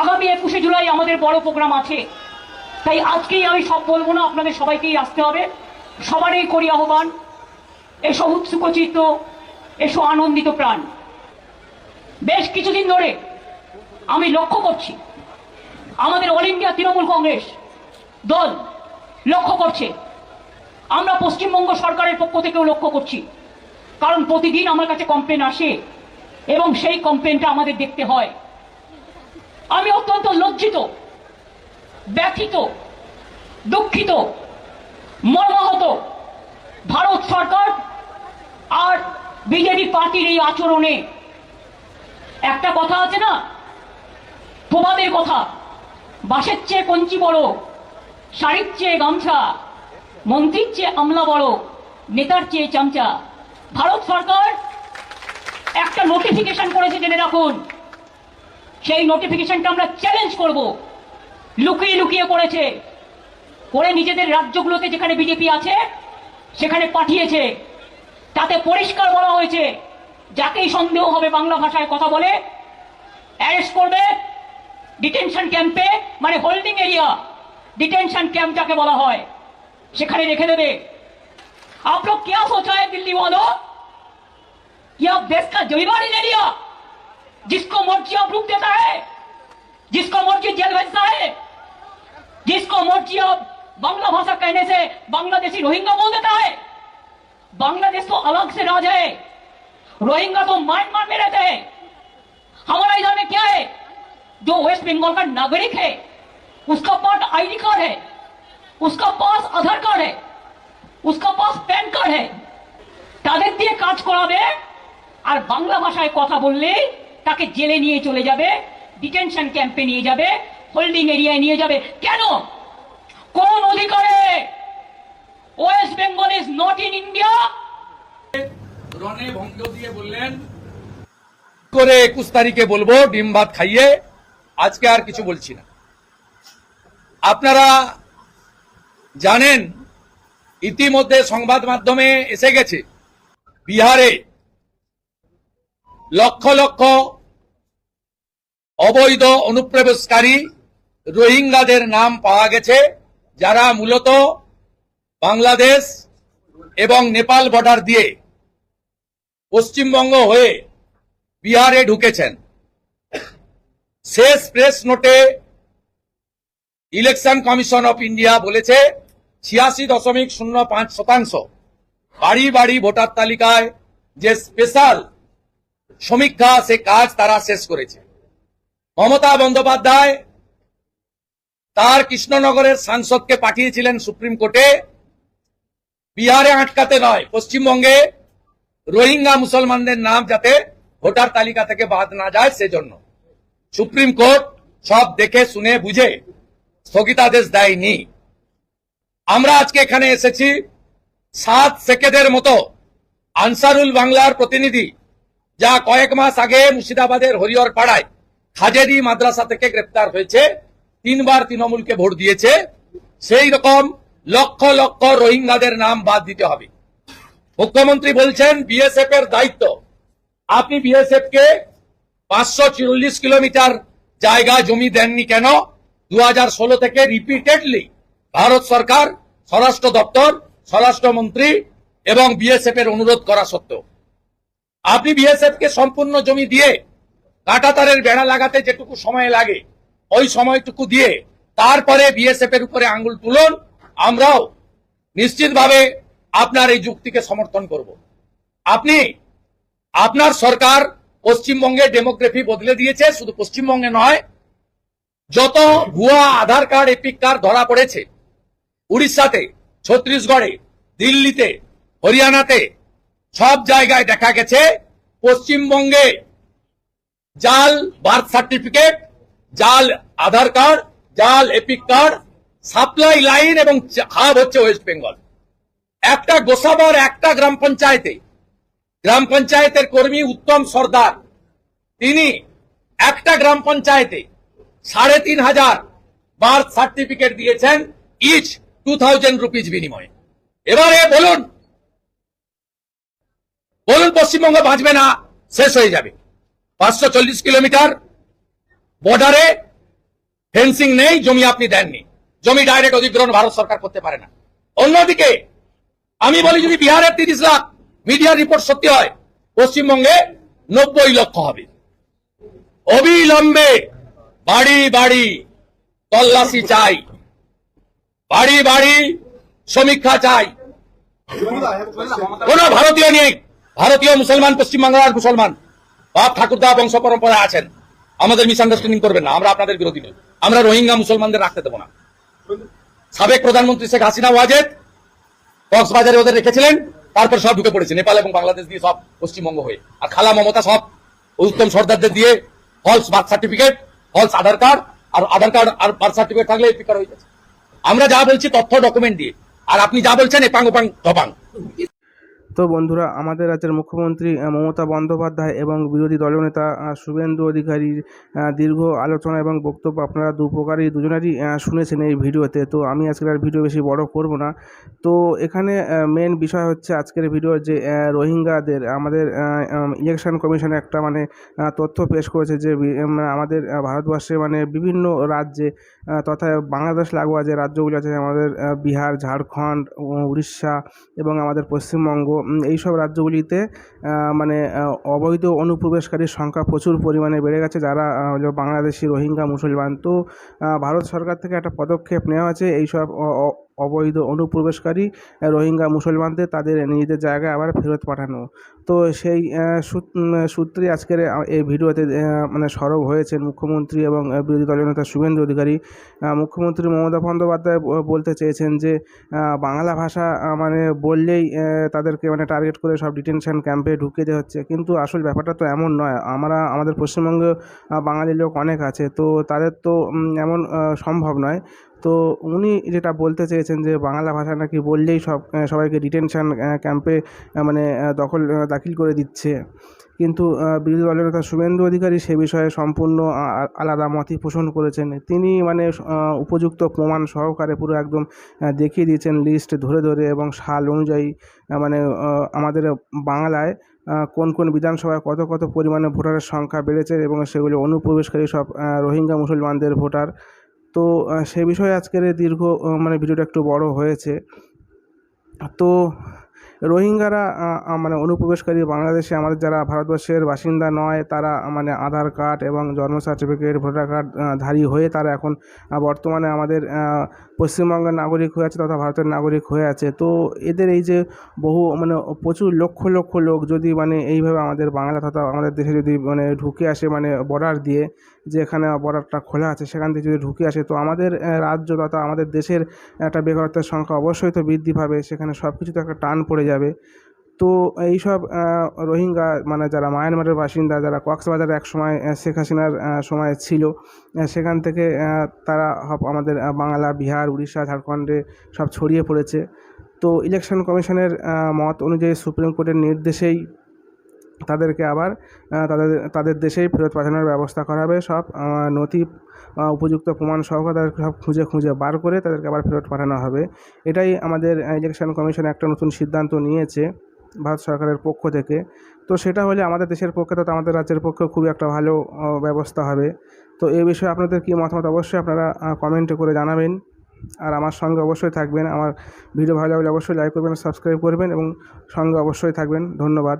আগামী একুশে জুলাই আমাদের বড় প্রোগ্রাম আছে। তাই আজকেই আমি সব বলব না, আপনাদের সবাইকেই আসতে হবে। সবারই করি আহ্বান। এসো উৎসুকচিত্ত এসো আনন্দিত প্রাণ। বেশ কিছুদিন ধরে আমি লক্ষ্য করছি, আমাদের অল ইন্ডিয়া তৃণমূল কংগ্রেস দল লক্ষ্য করছে। আমরা পশ্চিমবঙ্গ সরকারের পক্ষ থেকেও লক্ষ্য করছি। কারণ প্রতিদিন আমার কাছে কমপ্লেন আসে এবং সেই কমপ্লেনটা আমাদের দেখতে হয়। আমি অত্যন্ত লজ্জিত, ব্যথিত, দুঃখিত, মর্মাহত ভারত সরকার আর বিজেপি পার্টির এই আচরণে। একটা কথা আছে না? প্রবাদের কথা বাসের চেয়ে কঞ্চি বড়। শাড়ির চেয়ে গামছা মন্ত্রীর চেয়ে আমলা বড় নেতার চেয়ে চামচা। ভারত সরকার একটা নোটিফিকেশন করেছে জেনে রাখুন। সেই নোটিফিকেশনটা আমরা চ্যালেঞ্জ করব। লুকিয়ে লুকিয়ে করেছে। করে নিজেদের রাজ্যগুলোতে যেখানে বিজেপি আছে, সেখানে পাঠিয়েছে। তাতে পরিষ্কার বলা হয়েছে, যাকেই সন্দেহ হবে বাংলা ভাষায় কথা বলে অ্যারেস্ট করবে ডিটেনশন ক্যাম্পে মানে হোল্ডিং এরিয়া ডিটেনশন ক্যাম্প যাকে বলা হয় সেখানে রেখে দেবে आप लोग क्या सोचा है दिल्ली वालों कि आप देश का जमीवारी ले लिया जिसको मर्जी आप रुक देता है जिसको मर्जी जेल भेजता है जिसको मर्जी आप बांग्ला भाषा कहने से बांग्लादेशी रोहिंगा बोल देता है बांग्लादेश तो अलग से राज है रोहिंगा तो म्यांमार में रहते हैं हमारा इधर में क्या है जो वेस्ट बंगाल का नागरिक है उसका पास आईडी कार्ड है उसका पास आधार कार्ड है उसका पास पैन कार्ड है তাদের দিয়ে কাজ করাবে আর বাংলা ভাষায় কথা বললে তাকে জেলে নিয়ে চলে যাবে ডিটেনশন ক্যাম্পে নিয়ে যাবে হোল্ডিং এরিয়ায় নিয়ে যাবে কেন কোন অধিকারে West Bengal is not in India রনে ভঙ্গ দিয়ে বললেন করে একুশ তারিখে বলবো ডিম ভাত খাইয়ে আজকে আর কিছু বলছি না আপনারা জানেন, ইতিমধ্যে সংবাদ মাধ্যমে এসে গেছে, বিহারে লক্ষ লক্ষ অবৈধ অনুপ্রবেশকারী রোহিঙ্গাদের নাম পাওয়া গেছে, যারা মূলত বাংলাদেশ এবং নেপাল বর্ডার দিয়ে পশ্চিমবঙ্গ হয়ে বিহারে ঢুকেছেন। শেষ প্রেস নোটে ইলেকশন কমিশন অফ ইন্ডিয়া বলেছে ছিয়াশি দশমিক শূন্য পাঁচ শতাংশ বাড়ি বাড়ি ভোটার তালিকায় যে স্পেশাল সমীক্ষা, সে কাজ তারা শেষ করেছে। মমতা বন্দ্যোপাধ্যায় তার কৃষ্ণনগরের সাংসদকে পাঠিয়েছিলেন সুপ্রিম কোর্টে। বিহারে আটকাতে নয়, পশ্চিমবঙ্গে রোহিঙ্গা মুসলমানদের নাম যাতে ভোটার তালিকা থেকে বাদ না যায়, সেজন্য। সুপ্রিম কোর্ট সব দেখে, শুনে, বুঝে স্থগিতাদেশ দেয়নি। আমরা আজকে এখানে এসেছি সাত সেকেদের মতো আনসারুল বাংলার প্রতিনিধি, যা কয়েক মাস আগে মুর্শিদাবাদের হরিহর পাড়ায় খাজেরি মাদ্রাসা থেকে গ্রেপ্তার হয়েছে। তিনবার তৃণমূলকে ভোট দিয়েছে। সেই রকম লক্ষ লক্ষ রোহিঙ্গাদের নাম বাদ দিতে হবে। মুখ্যমন্ত্রী বলছেন, বিএসএফ এর দায়িত্ব। আপনি বিএসএফ কে পাঁচশো চল্লিশ কিলোমিটার জায়গা জমি দেননি কেন? দু হাজার ষোলো থেকে রিপিটেডলি ভারত সরকার, স্বরাষ্ট্র দপ্তর, স্বরাষ্ট্রমন্ত্রী এবং বিএসএফ এর অনুরোধ করা সত্ত্বেও। আপনি বিএসএফ কে সম্পূর্ণ জমি দিয়ে কাঁটাতারের বেড়া লাগাতে যেটুকু সময় লাগে, ওই সময়টুকু দিয়ে তারপরে বিএসএফ এর উপরে আঙ্গুল তুলুন, আমরাও নিশ্চিতভাবে আপনার এই যুক্তিকে সমর্থন করব। আপনি, আপনার সরকার পশ্চিমবঙ্গে ডেমোগ্রাফি বদলে দিয়েছে, শুধু পশ্চিমবঙ্গে নয় যত ভুয়া আধার কার্ড, এপিক কার্ড ধরা পড়েছে, উড়িষ্যাতে, ছত্তিশগড়ে, দিল্লিতে, হরিয়ানাতে, সব জায়গায় দেখা গেছে পশ্চিমবঙ্গে জাল বার্থ সার্টিফিকেট, জাল আধার কার্ড, জাল এপিক কার্ড, সাপ্লাই লাইন এবং হাব হচ্ছে ওয়েস্ট বেঙ্গল। একটা গোসাবর একটা গ্রাম পঞ্চায়েতে, গ্রাম পঞ্চায়েতের কর্মী উত্তম সর্দার, তিনি একটা গ্রাম পঞ্চায়েতে সাড়ে তিন হাজার বার্থ সার্টিফিকেট দিয়েছেন ইচ টু থাউজেন্ড রুপিজ বিনিময়ে। এবারে বলুন বলুন পশ্চিমবঙ্গ বাঁচবে না, শেষ হয়ে যাবে। পাঁচশো চল্লিশ কিলোমিটার বর্ডারে ফেন্সিং নেই, জমি আপনি দেননি। জমি ডাইরেক্ট অধিগ্রহণ ভারত সরকার করতে পারে না। অন্যদিকে, আমি বলি যদি বিহারের তিরিশ লাখ মিডিয়া রিপোর্ট সত্যি হয়, পশ্চিমবঙ্গে নব্বই লক্ষ হবে। অবিলম্বে বাড়ি বাড়ি, তল্লাশি চাই। বাড়ি বাড়ি, সমীক্ষা চাই। কোন ভারতীয় নেই। ভারতীয় মুসলমান, পশ্চিমবাংলার মুসলমান। বাপ ঠাকুরদা বংশ পরম্পরা আছেন। আমাদের মিস মিসআন্ডারস্ট্যান্ডিং করবেন না। আমরা আপনাদের বিরোধী নই। আমরা রোহিঙ্গা মুসলমানদের রাখতে দেবো না। সাবেক প্রধানমন্ত্রী শেখ হাসিনা ওয়াজেদ কক্সবাজারে ওদের রেখেছিলেন। তারপর সব ঢুকে পড়েছে। নেপাল এবং বাংলাদেশ দিয়ে সব পশ্চিমবঙ্গ হয়ে। আর খালা মমতা সব উত্তম সর্দারদের দিয়ে false birth certificate false Aadhaar card আর আধার কার্ড আর বার্থ সার্টিফিকেট থাকলে এপিকার হয়ে যাচ্ছে। আমরা যা বলছি তথ্য ডকুমেন্ট দিয়ে। আর আপনি যা বলছেন এপাং ওপাং ধপাং। তো বন্ধুরা, আমাদের রাজ্যের মুখ্যমন্ত্রী মমতা বন্দ্যোপাধ্যায় এবং বিরোধী দলনেতা শুভেন্দু অধিকারীর দীর্ঘ আলোচনা এবং বক্তব্য আপনারা দু প্রকারই দুজনেরই শুনেছেন এই ভিডিওতে। তো আমি আজকের আর ভিডিও বেশি বড় করব না। তো এখানে মেন বিষয় হচ্ছে আজকের ভিডিও যে রোহিঙ্গাদের, আমাদের ইলেকশন কমিশন একটা মানে তথ্য পেশ করেছে যে আমাদের ভারতবর্ষে মানে বিভিন্ন রাজ্যে তথা বাংলাদেশ লাগোয়া যে রাজ্যগুলি আছে আমাদের বিহার, ঝাড়খণ্ড, উড়িষ্যা এবং আমাদের পশ্চিমবঙ্গ উম, এইসব রাজ্যগুলিতে মানে অবৈধ অনুপ্রবেশকারীর সংখ্যা প্রচুর পরিমাণে বেড়ে গেছে যারা বাংলাদেশি রোহিঙ্গা মুসলমান। তো ভারত সরকার থেকে একটা পদক্ষেপ নেওয়া হয়েছে। এইসব অবৈধ অনুপ্রবেশকারী রোহিঙ্গা মুসলমানদের তাদের নিজেদের জায়গায় আবার ফেরত পাঠানো। তো সেই সূত্রে আজকের এই ভিডিওতে মানে সরব হয়েছেন মুখ্যমন্ত্রী এবং বিরোধী দলনেতা শুভেন্দু অধিকারী। মুখ্যমন্ত্রী মমতা বন্দ্যোপাধ্যায় বলতে চেয়েছেন যে বাংলা ভাষা মানে বললেই তাদেরকে মানে টার্গেট করে সব ডিটেনশন ক্যাম্পে ঢুকিয়ে দেওয়া হচ্ছে। কিন্তু আসল ব্যাপারটা তো এমন নয়। আমরা, আমাদের পশ্চিমবঙ্গে বাঙালি লোক অনেক আছে। তো তাদের তো এমন সম্ভব নয়। তো উনি যেটা বলতে চেয়েছেন যে বাংলা ভাষা নাকি বললেই সব সবাইকে ডিটেনশন ক্যাম্পে মানে দখল দাখিল করে দিচ্ছে। কিন্তু বিরোধী দলের নেতা শুভেন্দু অধিকারী সে বিষয়ে সম্পূর্ণ আলাদা মতই পোষণ করেছেন। তিনি মানে উপযুক্ত প্রমাণ সহকারে পুরো একদম দেখিয়ে দিয়েছেন লিস্ট ধরে ধরে এবং সাল অনুযায়ী মানে আমাদের বাংলায় কোন কোন বিধানসভায় কত কত পরিমাণে ভোটারের সংখ্যা বেড়েছে এবং সেগুলি অনুপ্রবেশকারী সব রোহিঙ্গা মুসলমানদের ভোটার তো সে বিষয়ে আজকের দীর্ঘ মানে ভিডিওটা একটু বড় হয়েছে। তো, রোহিঙ্গারা মানে অনুপ্রবেশকারী বাংলাদেশে আমাদের যারা ভারতবর্ষের বাসিন্দা নয়, তারা মানে আধার কার্ড এবং জন্ম সার্টিফিকেট, ভোটার কার্ড ধারী হয়ে তারা এখন বর্তমানে আমাদের পশ্চিমবঙ্গের নাগরিক হয়ে আছে তথা ভারতের নাগরিক হয়ে আছে। তো, এদের এই যে বহু মানে প্রচুর লক্ষ লক্ষ লোক যদি মানে এইভাবে আমাদের বাংলা তথা আমাদের দেশে যদি মানে ঢুকে আসে মানে বর্ডার দিয়ে যে এখানে বর্ডারটা খোলা আছে, সেখান থেকে যদি ঢুকে আসে, তো আমাদের রাজ্য তথা আমাদের দেশের একটা বেকারত্বের সংখ্যা অবশ্যই তো বৃদ্ধি পাবে, সেখানে সব কিছুতে একটা টান পড়ে যাবে। তো এইসব রোহিঙ্গা মানে যারা মায়ানমারের বাসিন্দা, যারা কক্সবাজারে এক সময় শেখ হাসিনার সময় ছিল সেখান থেকে তারা আমাদের বাংলা, বিহার, উড়িষ্যা, ঝাড়খণ্ডে সব ছড়িয়ে পড়েছে। তো ইলেকশন কমিশনের মত অনুযায়ী সুপ্রিম কোর্টের নির্দেশেই তাদেরকে আবার তাদের তাদের দেশেই ফেরত পাঠানোর ব্যবস্থা করা হবে। সব নথি উপযুক্ত প্রমাণ সহ তাদেরকে সব খুঁজে খুঁজে বার করে তাদেরকে আবার ফেরত পাঠানো হবে। এটাই আমাদের ইলেকশন কমিশন একটা নতুন সিদ্ধান্ত নিয়েছে ভারত সরকারের পক্ষ থেকে। তো সেটা হলে আমাদের দেশের পক্ষে তথা আমাদের রাজ্যের পক্ষে খুবই একটা ভালো ব্যবস্থা হবে। তো এই বিষয়ে আপনাদের কী মতামত অবশ্যই আপনারা কমেন্টে করে জানাবেন। আর আমার সঙ্গে অবশ্যই থাকবেন। আমার ভিডিও ভালো লাগলে অবশ্যই লাইক করবেন সাবস্ক্রাইব করবেন এবং সঙ্গে অবশ্যই থাকবেন। ধন্যবাদ।